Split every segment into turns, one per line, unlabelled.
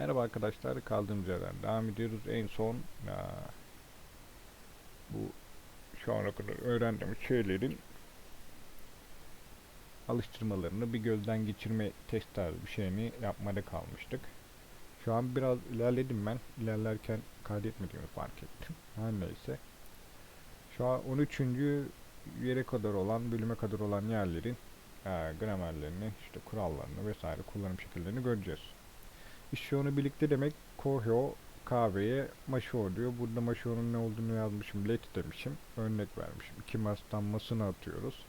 Merhaba arkadaşlar, kaldığımız yerden devam ediyoruz. En son ya, bu şu ana kadar öğrendiğimiz şeylerin alıştırmalarını bir gözden geçirme test tarzı bir şeyini yapmada kalmıştık. Şu an biraz ilerledim ben. İlerlerken kaydetmediğimi fark ettim. Her neyse. Şu an 13. yere kadar olan, bölüme kadar olan yerlerin e, gramerlerini, işte kurallarını vesaire kullanım şekillerini göreceğiz. İşte onu birlikte demek Kohyo kahveye maşo diyor. Burada maşonun ne olduğunu yazmışım. Let demişim. Örnek vermişim. İki mastan masını atıyoruz.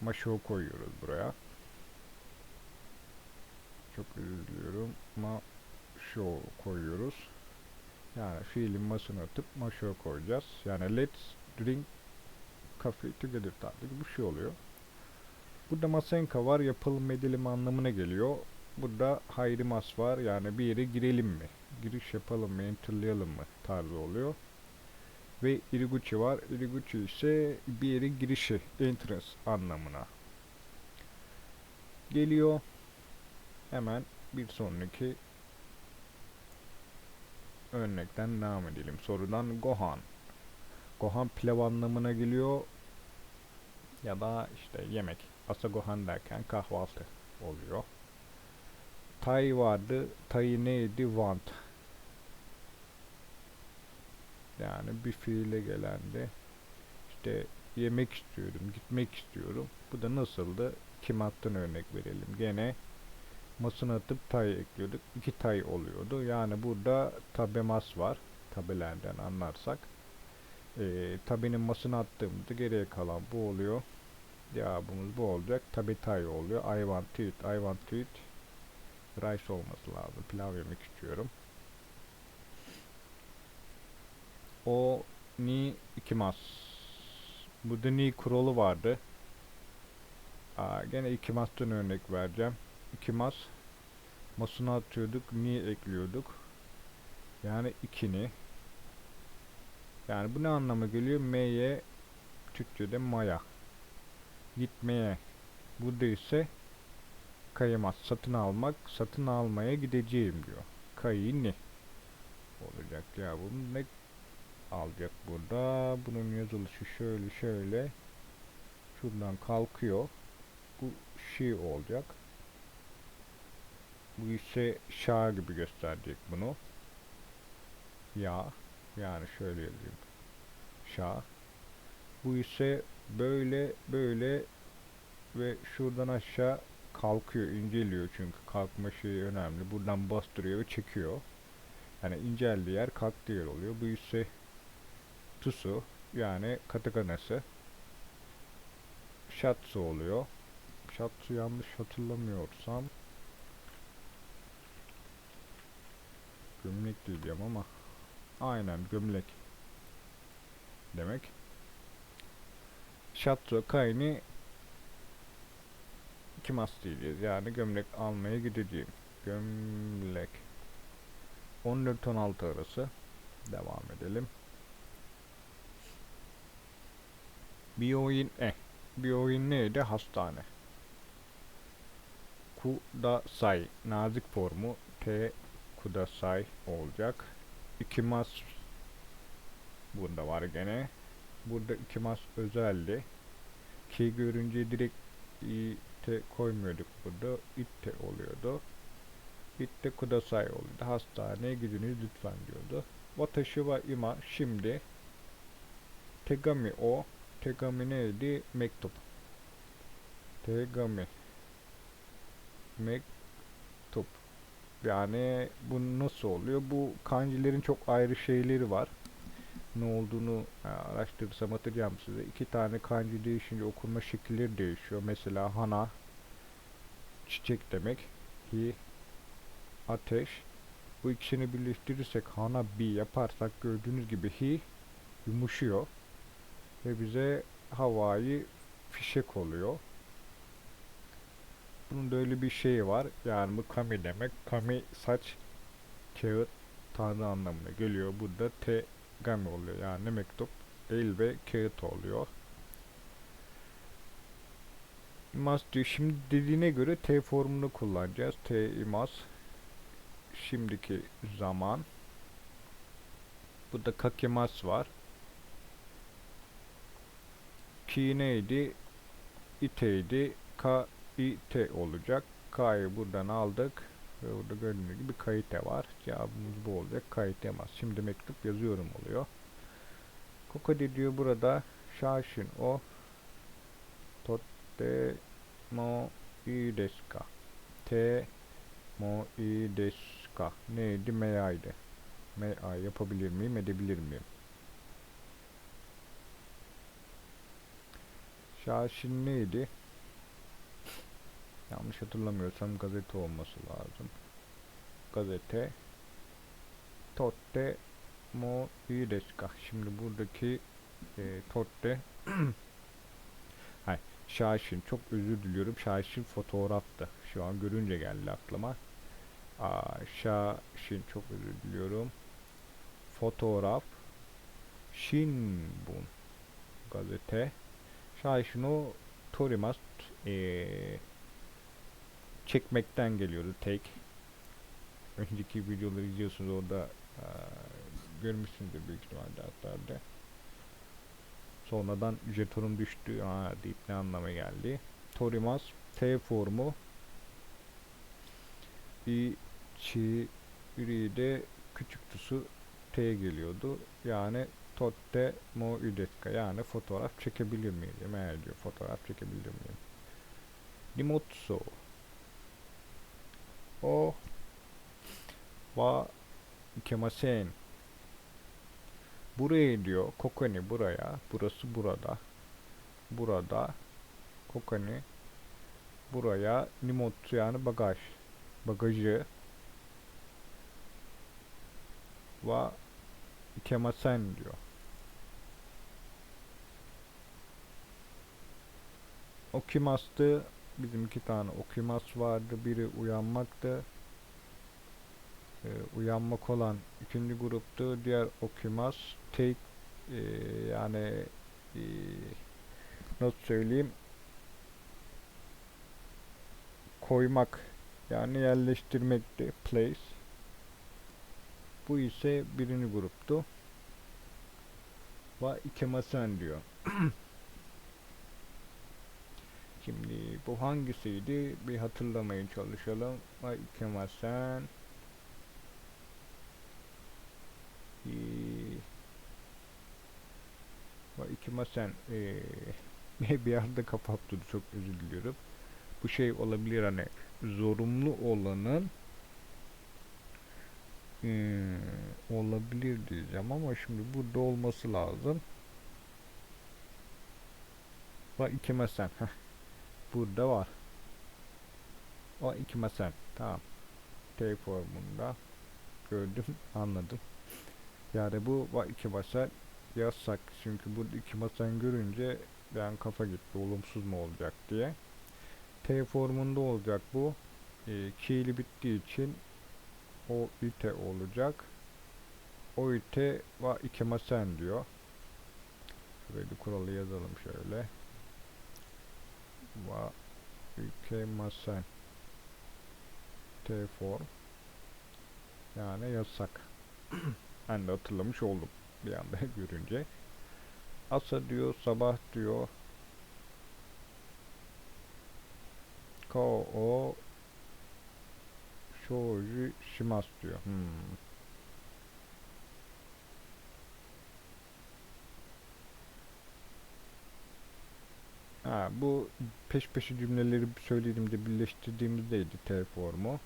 Maşo koyuyoruz buraya. Çok özür diliyorum. Maşo koyuyoruz. Yani fiilin masını atıp maşo koyacağız. Yani let's drink coffee together tarzı bir şey oluyor. Burada masenka var. Yapalım edelim anlamına geliyor. Burada hayri mas var. Yani bir yere girelim mi? Giriş yapalım mı? Enterlayalım mı? Tarzı oluyor. Ve iriguchi var. Iriguchi ise bir yere girişi. Entrance anlamına. Geliyor. Hemen bir sonraki örnekten devam edelim. Sorudan Gohan. Gohan pilav anlamına geliyor. Ya da işte yemek. Asagohan derken kahvaltı oluyor. Tay vardı. Tayı neydi? Want. Yani bir fiile gelendi. İşte yemek istiyorum, gitmek istiyorum. Bu da nasıldı? Kim attın örnek verelim. Gene masını atıp tay ekliyorduk. İki tay oluyordu. Yani burada tabemas var. Tabelerden anlarsak. Ee, tabenin masını attığımızda geriye kalan bu oluyor. Cevabımız bu olacak. Tabi tay oluyor. I want to eat. I want to eat rice olması lazım. Pilav yemek istiyorum. O ni ikimas. Burada ni kuralı vardı. Aa, gene ikimastan örnek vereceğim. İkimas masuna atıyorduk, ni ekliyorduk. Yani ikini. Yani bu ne anlama geliyor? M'ye Türkçe'de maya. Gitmeye. Burada ise kayamaz. Satın almak, satın almaya gideceğim diyor. Kayı ne? Olacak ya bunu ne alacak burada? Bunun yazılışı şöyle şöyle. Şuradan kalkıyor. Bu şey olacak. Bu ise şa gibi gösterecek bunu. Ya. Yani şöyle yazayım. Şa. Bu ise böyle böyle ve şuradan aşağı kalkıyor, inceliyor çünkü kalkma şeyi önemli. Buradan bastırıyor ve çekiyor. Yani inceldiği yer kalktığı yer oluyor. Bu ise tusu yani katakanası. Shatsu oluyor. Shatsu yanlış hatırlamıyorsam gömlek diyeceğim ama aynen gömlek demek. Shatsu kaini Kimas diyeceğiz. Yani gömlek almaya gideceğim. Gömlek. 14-16 arası. Devam edelim. Bir oyun e. Bir oyun neydi? Hastane. Kudasai. Nazik formu T Kudasai olacak. İkimas Bunda var gene. Burada ikimas özeldi. Ki görünce direkt te koymuyorduk burada. Itte oluyordu. Itte kudasai oluyordu. Hastaneye gidiniz lütfen diyordu. Watashi wa ima şimdi Tegami o Tegami neydi? Mektup. Tegami Mektup. Yani bu nasıl oluyor? Bu kanjilerin çok ayrı şeyleri var. Ne olduğunu e, araştırırsam atacağım size. İki tane kanji değişince okunma şekilleri değişiyor. Mesela hana çiçek demek. Hi ateş. Bu ikisini birleştirirsek hana bi yaparsak gördüğünüz gibi hi yumuşuyor. Ve bize havai fişek oluyor. Bunun da öyle bir şeyi var. Yani bu kami demek. Kami saç, kağıt, tanrı anlamına geliyor. Burada te gami oluyor. Yani mektup, el ve kağıt oluyor. Imas diyor. Şimdi dediğine göre T formunu kullanacağız. T imas. şimdiki zaman. Burada kakemas var. Ki neydi? İteydi. K ite olacak. K'yı buradan aldık. Ve burada gördüğünüz gibi kayıte var. Cevabımız bu olacak. Kayıtemaz. Şimdi mektup yazıyorum oluyor. Kokodi diyor burada. Şaşın o. Totte mo i desu ka? Te mo i desu ka? Neydi? Meyaydı. Meyay yapabilir miyim? Edebilir miyim? Şaşin neydi? Yanlış hatırlamıyorsam gazete olması lazım. Gazete. Totte mo iyi? Şimdi buradaki e, totte Hayır, Şaşin çok özür diliyorum. Şaşin fotoğraftı. Şu an görünce geldi aklıma. Aa, Şaşin çok özür diliyorum. Fotoğraf. Shinbun gazete. Şaşin o torimas eee çekmekten geliyordu take. Önceki videoları izliyorsunuz orada eee, görmüşsünüzdür büyük ihtimalle hatta de. Sonradan jetonum düştü ha deyip ne anlama geldi. Torimas T formu i çi de küçük tusu T geliyordu. Yani totte mo üdetka yani fotoğraf çekebilir miyim? Eğer diyor fotoğraf çekebilir miyim? Nimotsu o wa ikemasen Buraya diyor. Kokoni buraya. Burası burada. Burada. Kokoni buraya. Nimotsu yani bagaj. Bagajı. Wa ikemasen diyor. Okimastı. Bizim iki tane okimas vardı. Biri uyanmaktı. Ee, uyanmak olan ikinci gruptu. Diğer okimas take e, yani e, nasıl söyleyeyim koymak yani yerleştirmekti place. Bu ise birinci gruptu. Ve ikemasen diyor. Şimdi bu hangisiydi? Bir hatırlamaya çalışalım. Ve ikemasen Ee, Ve ikemasen ee, bir yerde kapattı çok özür diliyorum. Bu şey olabilir hani zorunlu olanın ee, olabilir diyeceğim ama şimdi burada olması lazım. Ve ikemasen heh. Burada var. O ikemasen. Tamam. T formunda gördüm, anladım. Yani bu iki basen yasak. Çünkü bu iki basen görünce ben kafa gitti. Olumsuz mu olacak diye. T formunda olacak bu. E, ki'li bittiği için o ite olacak. O ite va iki masen diyor. Bir kuralı yazalım şöyle. Va iki masen. T form. Yani yasak. Ben de hatırlamış oldum bir anda görünce. Asa diyor, sabah diyor. Ko o shouju shimasu diyor. Hmm. Ha, bu peş peşe cümleleri söylediğimde birleştirdiğimizdeydi T formu.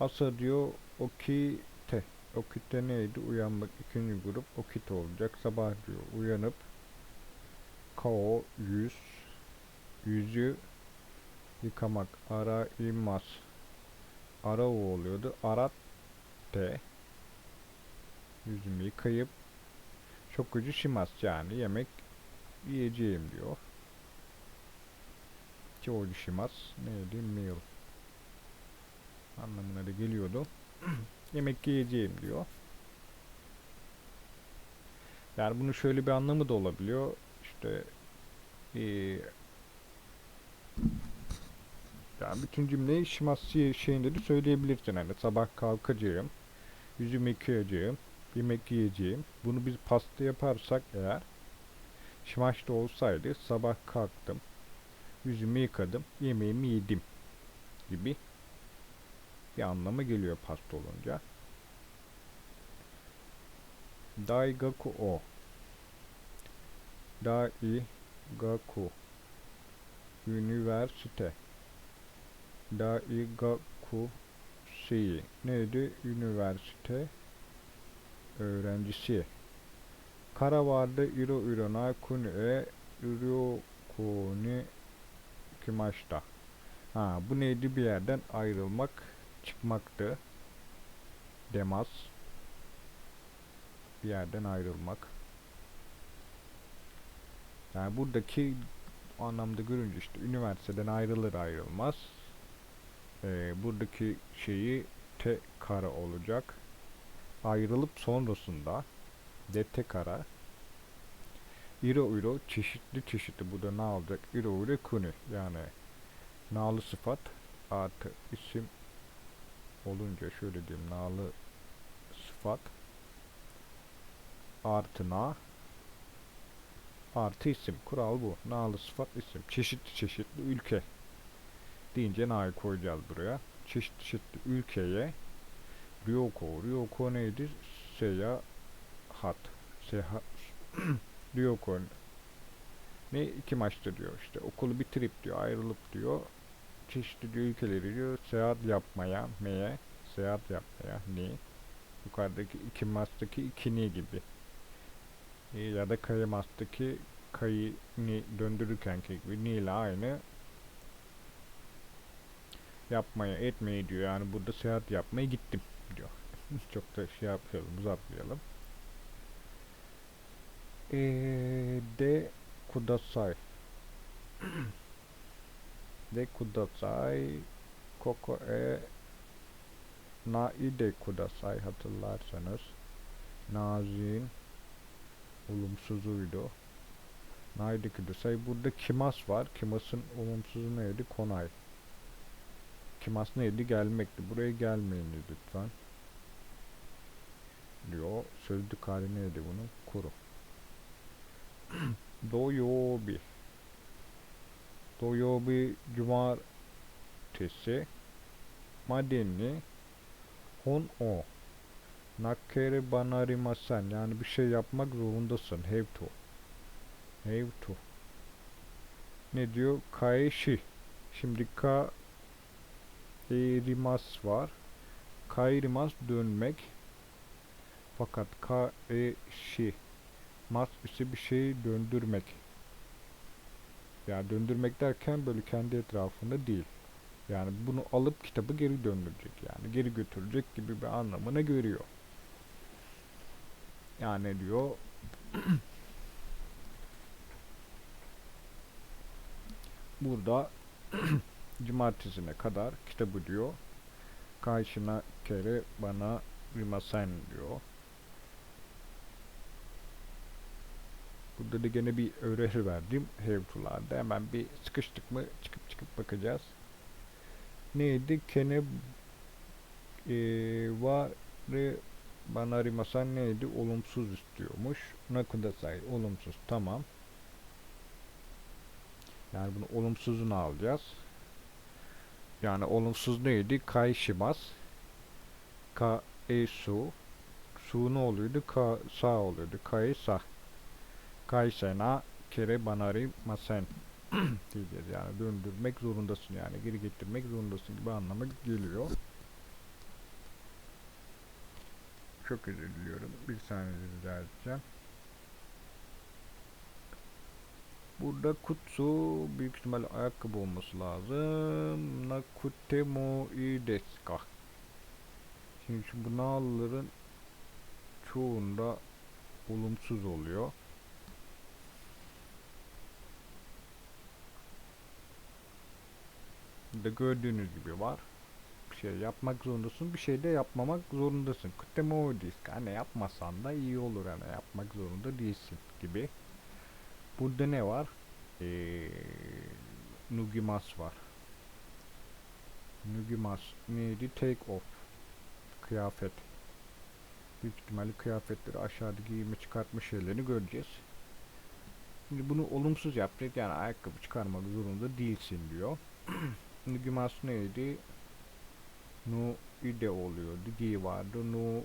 Asa diyor oki te. Okite neydi? Uyanmak ikinci grup okite olacak. Sabah diyor uyanıp kao yüz yüzü yıkamak ara imaz ara o oluyordu. Arat te yüzümü yıkayıp çok ucu şimas yani yemek yiyeceğim diyor. Çoğu şimas neydi? Meal anlamına da geliyordu. yemek yiyeceğim diyor. Yani bunun şöyle bir anlamı da olabiliyor. İşte ya Yani bütün cümleyi şimasi şeyinde de söyleyebilirsin. Hani sabah kalkacağım, yüzümü yıkayacağım, yemek yiyeceğim. Bunu biz pasta yaparsak eğer Şimaş'ta olsaydı sabah kalktım, yüzümü yıkadım, yemeğimi yedim gibi bir anlamı geliyor pasta olunca. Daigaku o. Daigaku. Üniversite. Daigaku şeyi. Neydi? Üniversite öğrencisi. Kara vardı iro iro na kuni e ryo kuni kimashita. Ha bu neydi bir yerden ayrılmak, çıkmaktı. Demas. Bir yerden ayrılmak. Yani buradaki anlamda görünce işte üniversiteden ayrılır ayrılmaz. Ee, buradaki şeyi te kara olacak. Ayrılıp sonrasında de te kara iro iro çeşitli çeşitli bu da ne olacak? iro iro kuni yani nalı sıfat artı isim olunca şöyle diyeyim nalı sıfat artı na artı isim. Kural bu. Nalı sıfat isim. Çeşitli çeşitli ülke deyince na'yı koyacağız buraya. Çeşitli çeşitli ülkeye Ryoko. Ryoko neydi? Seyahat. Seyahat. Ryoko ne iki maçta diyor işte. Okulu bitirip diyor ayrılıp diyor çeşitli diyor ülkeleri diyor seyahat yapmaya meye seyahat yapmaya ni yukarıdaki iki maçtaki iki ni gibi? E, ya da kayı maçtaki kayı ni döndürürkenki gibi ni ile aynı yapmaya etmeye diyor. Yani burada seyahat yapmaya gittim diyor. Çok da şey yapmayalım uzatmayalım eee de kudasai de kudasai koko e nai de kudasai hatırlarsanız nazin olumsuzuydu. Nai de kudasai burada kimas var. Kimasın olumsuzu neydi? Konay. Kimas neydi? Gelmekti. Buraya gelmeyiniz lütfen. Diyor sözlük hali neydi bunun kuru 土曜日土曜日 cumartesi madeni hon o nakere banarimasen yani bir şey yapmak zorundasın have to have to ne diyor kaishi şimdi ka erimas var kairimas dönmek fakat ka e şi mas ise bir şeyi döndürmek. Yani döndürmek derken böyle kendi etrafında değil. Yani bunu alıp kitabı geri döndürecek yani geri götürecek gibi bir anlamına görüyor. Yani diyor burada cumartesine kadar kitabı diyor karşına kere bana rimasen diyor. Burada da gene bir öğreti verdim have to'larda. Hemen bir sıkıştık mı çıkıp çıkıp bakacağız. Neydi? Kene e, var bana arimasan neydi? Olumsuz istiyormuş. Nakudasai olumsuz. Tamam. Yani bunu olumsuzunu alacağız. Yani olumsuz neydi? Kaishimas. Ka e su. Su ne oluyordu? Ka sa oluyordu. Kai sa. Kaysena kere banari masen diyeceğiz yani döndürmek zorundasın yani geri getirmek zorundasın gibi anlamı geliyor. Çok özür diliyorum. Bir saniye rica edeceğim. Burada kutsu büyük ihtimal ayakkabı olması lazım. Nakute mo ii desu ka? Şimdi şu bunalların çoğunda olumsuz oluyor. De gördüğünüz gibi var. Bir şey yapmak zorundasın, bir şey de yapmamak zorundasın. Kutemo disk. Hani yapmasan da iyi olur hani yapmak zorunda değilsin gibi. Burada ne var? Ee, Nugimas var. Nugimas neydi? Take off. Kıyafet. Büyük ihtimalle kıyafetleri aşağıda giyimi çıkartma şeylerini göreceğiz. Şimdi bunu olumsuz yaptık. Yani ayakkabı çıkarmak zorunda değilsin diyor. Nugimas neydi? Nu ide oluyordu. Gi vardı. Nu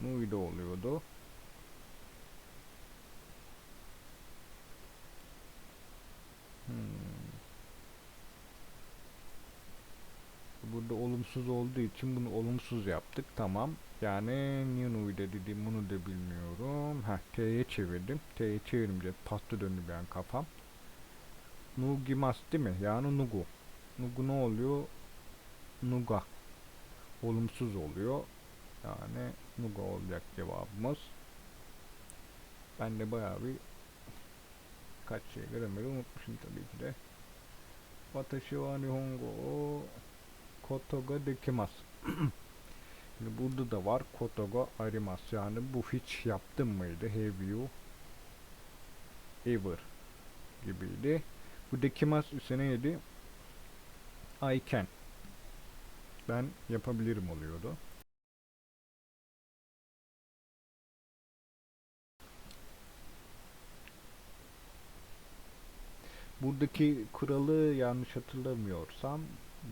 Nu ide oluyordu. Hmm. Burada olumsuz olduğu için bunu olumsuz yaptık. Tamam. Yani Ninu'yu da dedim bunu da bilmiyorum. Ha T'ye çevirdim. T'ye çevirince pasta döndü bir an kafam. Nugimas değil mi? Yani Nugu. Nugu ne oluyor? Nuga. Olumsuz oluyor. Yani Nuga olacak cevabımız. Ben de bayağı bir kaç şey grammeri unutmuşum tabii ki de. Watashi wa Nihongo o dekimasu. Şimdi burada da var koto ga arimasu. Yani bu hiç yaptın mıydı? Have you ever gibiydi. Bu dekimasu ise neydi? I can. Ben yapabilirim oluyordu. Buradaki kuralı yanlış hatırlamıyorsam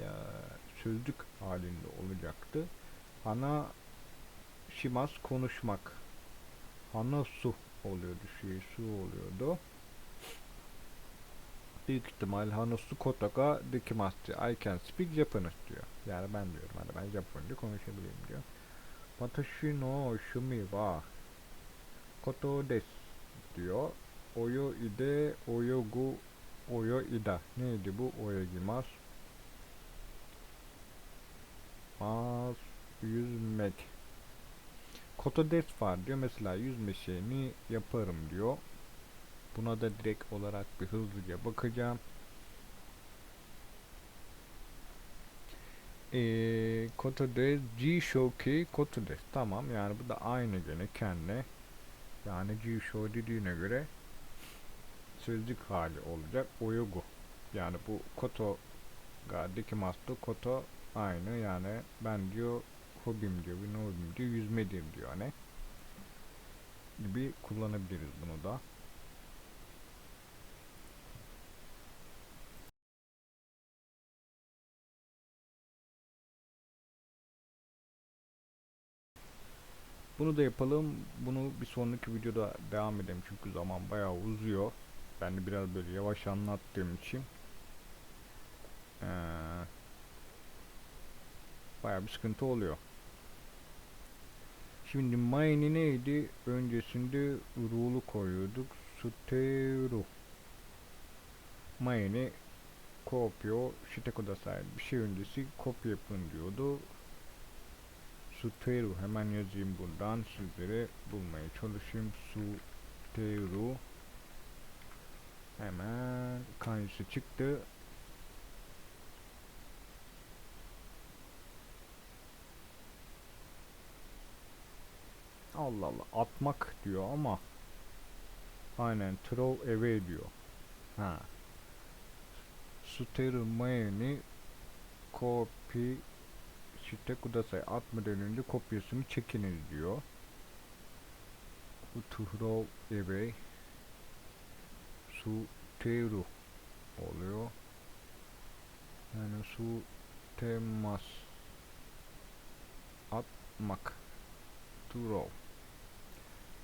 ya, sözcük halinde olacaktı. Ana shimas konuşmak. Hana su oluyordu. Şey su oluyordu. Büyük ihtimal Hanasu Kotaka dekimasu. I can speak Japanese diyor. Yani ben diyorum hani ben Japonca konuşabilirim diyor. Watashi no shumi wa koto desu diyor. Oyo ide oyogu oyo ida. Neydi bu? Oyogimasu. Mas yüzmek. Koto des var diyor. Mesela yüzme şeyini yaparım diyor. Buna da direkt olarak bir hızlıca bakacağım. Eee koto des G shoki koto des. Tamam yani bu da aynı gene kendine. Yani G show dediğine göre sözcük hali olacak. Oyogu. Yani bu koto ga dekimasu koto aynı yani ben diyor hobim diyor, bir hobim diyor, yüzmedir diyor hani. Gibi kullanabiliriz bunu da. Bunu da yapalım. Bunu bir sonraki videoda devam edelim çünkü zaman bayağı uzuyor. Ben de biraz böyle yavaş anlattığım için ee, bayağı bir sıkıntı oluyor. Şimdi mine'i neydi? Öncesinde rule'u koyuyorduk. Suteru. Mine'i kopyo shite kudasai. Bir şey öncesi kopya yapın diyordu. Suteru. Hemen yazayım buradan. Sizlere bulmaya çalışayım. Suteru. Hemen kanjisi çıktı. Allah Allah atmak diyor ama aynen throw away diyor. Ha. Suteru mayeni copy şite kudasai atmadan önce kopyasını çekiniz diyor. Bu throw away suteru oluyor. Yani su temas atmak throw